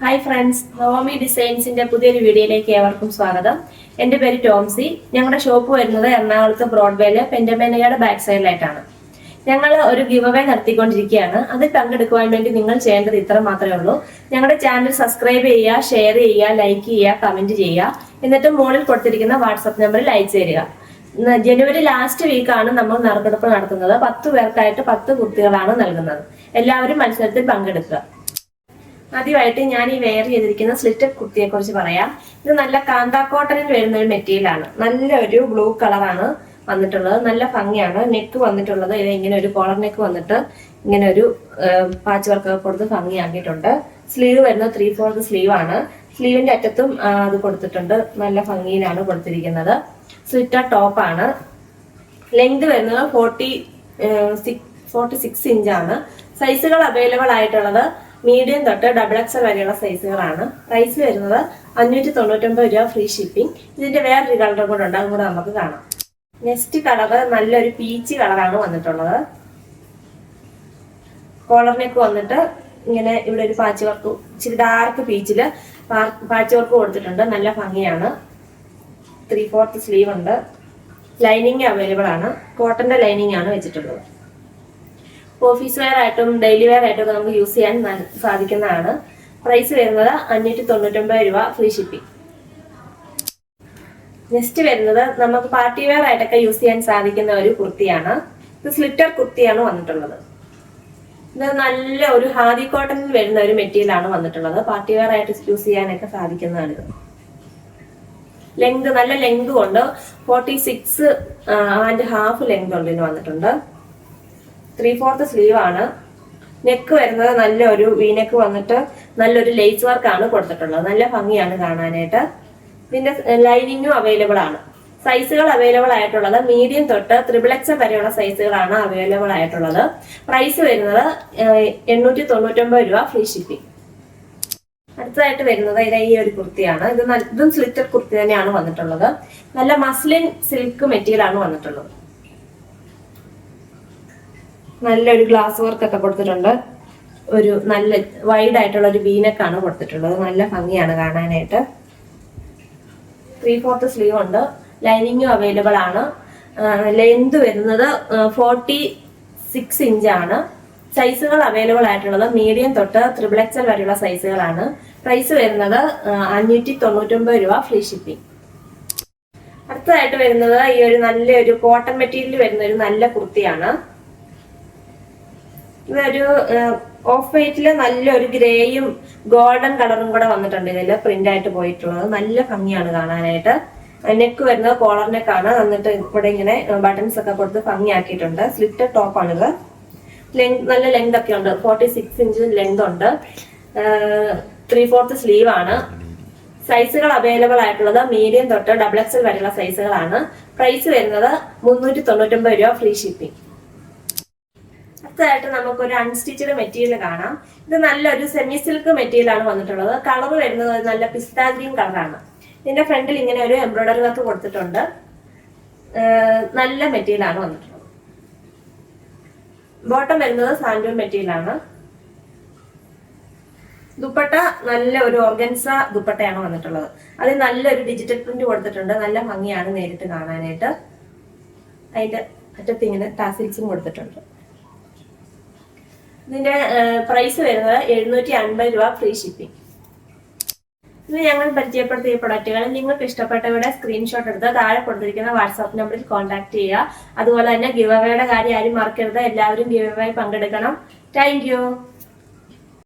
Hi friends Navami ഡിസൈൻസിന്റെ പുതിയൊരു വീഡിയോയിലേക്ക് ഏവർക്കും സ്വാഗതം. എന്റെ പേര് ടോംസി. ഞങ്ങളുടെ ഷോപ്പ് വരുന്നത് എറണാകുളത്ത് ബ്രോഡ്വേയിലെ പെൻഡമേനയുടെ ബാക്ക് സൈഡിലായിട്ടാണ് ഞങ്ങൾ ഒരു ഗിവ് അവേ നടത്തിക്കൊണ്ടിരിക്കുകയാണ്. അത് പങ്കെടുക്കുവാൻ വേണ്ടി നിങ്ങൾ ചെയ്യേണ്ടത് ഇത്ര മാത്രമേ ഉള്ളൂ. ഞങ്ങളുടെ ചാനൽ സബ്സ്ക്രൈബ് ചെയ്യുക ഷെയർ ചെയ്യുക ലൈക്ക് ചെയ്യുക കമന്റ് ചെയ്യുക. എന്നിട്ട് മുകളിൽ കൊടുത്തിരിക്കുന്ന വാട്സപ്പ് നമ്പറിൽ അയച്ചു തരിക. ജനുവരി ലാസ്റ്റ് വീക്കാണ് നമ്മൾ നറുക്കെടുപ്പ് നടത്തുന്നത്. പത്ത് പേർക്കായിട്ട് പത്ത് കുട്ടികളാണ് നൽകുന്നത്. എല്ലാവരും മത്സരത്തിൽ പങ്കെടുക്കുക. ആദ്യമായിട്ട് ഞാൻ ഈ വെയർ ചെയ്തിരിക്കുന്ന സ്ലിറ്റഡ് കുർത്തിയെ കുറിച്ച് പറയാം. ഇത് നല്ല കാന്താ കോട്ടണിൽ വരുന്ന ഒരു മെറ്റീരിയൽ ആണ്. നല്ലൊരു ബ്ലൂ കളറാണ് വന്നിട്ടുള്ളത്. നല്ല ഭംഗിയാണ്. നെക്ക് വന്നിട്ടുള്ളത്. ഇത് ഇങ്ങനെ ഒരു കോളർ നെക്ക് വന്നിട്ട് ഇങ്ങനെ ഒരു പാച്ച് വർക്ക് കൊടുത്ത് ഭംഗിയാക്കിയിട്ടുണ്ട്. സ്ലീവ് വരുന്നത് ത്രീ ഫോർത്ത് സ്ലീവ് ആണ്. സ്ലീവിന്റെ അറ്റത്തും അത് കൊടുത്തിട്ടുണ്ട്. നല്ല ഭംഗിയിലാണ് കൊടുത്തിരിക്കുന്നത്. സ്ലിറ്റർ ടോപ്പ് ആണ്. ലെങ്ത് വരുന്നത് ഫോർട്ടി സിക്സ് ഫോർട്ടി സിക്സ് ഇഞ്ചാണ് സൈസുകൾ അവൈലബിൾ ആയിട്ടുള്ളത് മീഡിയം തൊട്ട് ഡബിൾ എക്സൽ വരെയുള്ള സൈസുകളാണ് പ്രൈസ് വരുന്നത് അഞ്ഞൂറ്റി തൊണ്ണൂറ്റൊമ്പത് രൂപ ഫ്രീ ഷിപ്പിംഗ് ഇതിന്റെ വേറൊരു കളർ കൂടെ ഉണ്ട് അതും കൂടെ നമുക്ക് കാണാം. നെക്സ്റ്റ് കളർ നല്ലൊരു പീച്ച് കളറാണ് വന്നിട്ടുള്ളത്. കോളറിനൊക്കെ നെക്ക് വന്നിട്ട് ഇങ്ങനെ ഇവിടെ ഒരു പാച്ച് വർക്ക് ഇച്ചിരി ഡാർക്ക് പീച്ചിൽ പാച്ച് വർക്ക് കൊടുത്തിട്ടുണ്ട്. നല്ല ഭംഗിയാണ്. ത്രീ ഫോർത്ത് സ്ലീവ് ഉണ്ട്. ലൈനിങ് അവൈലബിൾ ആണ്. കോട്ടന്റെ ലൈനിങ് ആണ് വെച്ചിട്ടുള്ളത്. ഓഫീസ് വെയർ ആയിട്ടും ഡെയിലി വെയർ ആയിട്ടും നമുക്ക് യൂസ് ചെയ്യാൻ സാധിക്കുന്നതാണ്. പ്രൈസ് വരുന്നത് അഞ്ഞൂറ്റി തൊണ്ണൂറ്റൊമ്പത് രൂപ ഫ്രീ ഷിപ്പിംഗ്. നെക്സ്റ്റ് വരുന്നത് നമുക്ക് പാർട്ടി വെയർ ആയിട്ടൊക്കെ യൂസ് ചെയ്യാൻ സാധിക്കുന്ന ഒരു കുർത്തിയാണ്. ഇത് സ്ലിറ്റർ കുർത്തിയാണ് വന്നിട്ടുള്ളത്. ഇത് നല്ല ഒരു ഹാദി കോട്ടണിൽ വരുന്ന ഒരു മെറ്റീരിയൽ ആണ് വന്നിട്ടുള്ളത്. പാർട്ടി വെയർ ആയിട്ട് യൂസ് ചെയ്യാനൊക്കെ സാധിക്കുന്നതാണ് ഇത്. ലെങ്ത് നല്ല ലെങ്ത് കൊണ്ട് forty six and half length ഉണ്ട് വന്നിട്ടുണ്ട്. ത്രീ ഫോർത്ത് സ്ലീവ് ആണ്. നെക്ക് വരുന്നത് നല്ലൊരു വീനെക്ക് വന്നിട്ട് നല്ലൊരു ലേസ് വർക്ക് ആണ് കൊടുത്തിട്ടുള്ളത്. നല്ല ഭംഗിയാണ് കാണാനായിട്ട്. ഇതിന്റെ ലൈനിങ്ങും അവൈലബിൾ ആണ്. സൈസുകൾ അവൈലബിൾ ആയിട്ടുള്ളത്. മീഡിയം തൊട്ട് ത്രിപിൾ എക്സ് വരെയുള്ള സൈസുകളാണ് അവൈലബിൾ ആയിട്ടുള്ളത്. പ്രൈസ് വരുന്നത് എണ്ണൂറ്റി തൊണ്ണൂറ്റൊമ്പത് രൂപ ഫ്രീ ഷിപ്പിംഗ് അടുത്തതായിട്ട് വരുന്നത് ഇത് ഈ ഒരു കുർത്തിയാണ്. ഇത് ഇതും സ്ലിറ്റർ കുർത്തി തന്നെയാണ് വന്നിട്ടുള്ളത്. നല്ല മസ്ലിൻ സിൽക്ക് മെറ്റീരിയൽ ആണ് വന്നിട്ടുള്ളത്. നല്ലൊരു ഗ്ലാസ് വർക്ക് ഒക്കെ കൊടുത്തിട്ടുണ്ട്. ഒരു നല്ല വൈഡ് ആയിട്ടുള്ള ഒരു വീനക്കാണ് കൊടുത്തിട്ടുള്ളത്. നല്ല ഭംഗിയാണ് കാണാനായിട്ട്. ത്രീ ഫോർത്ത് സ്ലീവ് ഉണ്ട്. ലൈനിങ്ങും അവൈലബിൾ ആണ്. ലെന്ത് വരുന്നത് ഫോർട്ടി സിക്സ് ഇഞ്ച് ആണ്. സൈസുകൾ അവൈലബിൾ ആയിട്ടുള്ളത് മീഡിയം തൊട്ട് ത്രിബിൾ എക്സൽ വരെയുള്ള സൈസുകളാണ് പ്രൈസ് വരുന്നത് അഞ്ഞൂറ്റി തൊണ്ണൂറ്റൊമ്പത് രൂപ ഫ്രീ ഷിപ്പിംഗ് അടുത്തതായിട്ട് വരുന്നത് ഈ ഒരു നല്ലൊരു കോട്ടൺ മെറ്റീരിയൽ വരുന്ന ഒരു നല്ല കുർത്തിയാണ്. ഇതൊരു ഓഫ് വൈറ്റിൽ നല്ലൊരു ഗ്രേയും ഗോൾഡൻ കളറും കൂടെ വന്നിട്ടുണ്ട് ഇതിൽ പ്രിന്റ് ആയിട്ട് പോയിട്ടുള്ളത്. നല്ല ഭംഗിയാണ് കാണാനായിട്ട്. നെക്ക് വരുന്നത് കോളർ നെക്കാണ്. എന്നിട്ട് ഇവിടെ ഇങ്ങനെ ബട്ടൺസ് ഒക്കെ കൊടുത്ത് ഭംഗിയാക്കിയിട്ടുണ്ട്. സ്ലിറ്റഡ് ടോപ്പാണിത്. ലെങ്ത് നല്ല ലെങ്ത് ഒക്കെ ഉണ്ട്. ഫോർട്ടി സിക്സ് ഇഞ്ച് ലെങ്ത് ഉണ്ട്. ത്രീ ഫോർത്ത് സ്ലീവ് ആണ് സൈസുകൾ അവൈലബിൾ ആയിട്ടുള്ളത് മീഡിയം തൊട്ട് ഡബിൾ എക്സൽ വരെയുള്ള സൈസുകളാണ്. പ്രൈസ് വരുന്നത് മുന്നൂറ്റി തൊണ്ണൂറ്റൊമ്പത് രൂപ ഫ്രീ ഷിപ്പിംഗ്. അടുത്തതായിട്ട് നമുക്കൊരു അൺസ്റ്റിച്ചഡ് മെറ്റീരിയൽ കാണാം. ഇത് നല്ലൊരു സെമി സിൽക്ക് മെറ്റീരിയൽ ആണ് വന്നിട്ടുള്ളത്. കളർ വരുന്നത് നല്ല പിസ്ത ഗ്രീൻ കളറാണ് ഇതിന്റെ ഫ്രണ്ടിൽ ഇങ്ങനെ ഒരു എംബ്രോയിഡറി വർക്ക് കൊടുത്തിട്ടുണ്ട്. നല്ല മെറ്റീരിയൽ ആണ് വന്നിട്ടുള്ളത്. ബോട്ടം വരുന്നത് സാൻഡൂൺ മെറ്റീരിയൽ ആണ്. ദുപ്പട്ട നല്ല ഒരു ഓർഗൻസ ദുപ്പട്ടയാണ് വന്നിട്ടുള്ളത്. അതിൽ നല്ലൊരു ഡിജിറ്റൽ പ്രിന്റ് കൊടുത്തിട്ടുണ്ട്. നല്ല ഭംഗിയാണ് നേരിട്ട് കാണാനായിട്ട്. അതിന്റെ അറ്റത്ത് ഇങ്ങനെ ടാസിൽസും കൊടുത്തിട്ടുണ്ട്. ഇതിന്റെ പ്രൈസ് വരുന്നത് എഴുന്നൂറ്റി അൻപത് രൂപ ഫ്രീ ഷിപ്പിംഗ് ഇന്ന് ഞങ്ങൾ പരിചയപ്പെടുത്തിയ പ്രൊഡക്റ്റുകൾ നിങ്ങൾക്ക് ഇഷ്ടപ്പെട്ടവരുടെ സ്ക്രീൻഷോട്ട് എടുത്ത് താഴെ കൊടുത്തിരിക്കുന്ന വാട്സാപ്പ് നമ്പറിൽ കോൺടാക്ട് ചെയ്യുക. അതുപോലെ തന്നെ ഗിവ് അവയുടെ കാര്യം ആരും മറക്കരുത്. എല്ലാവരും ഗിവ് അവയിൽ പങ്കെടുക്കണം താങ്ക്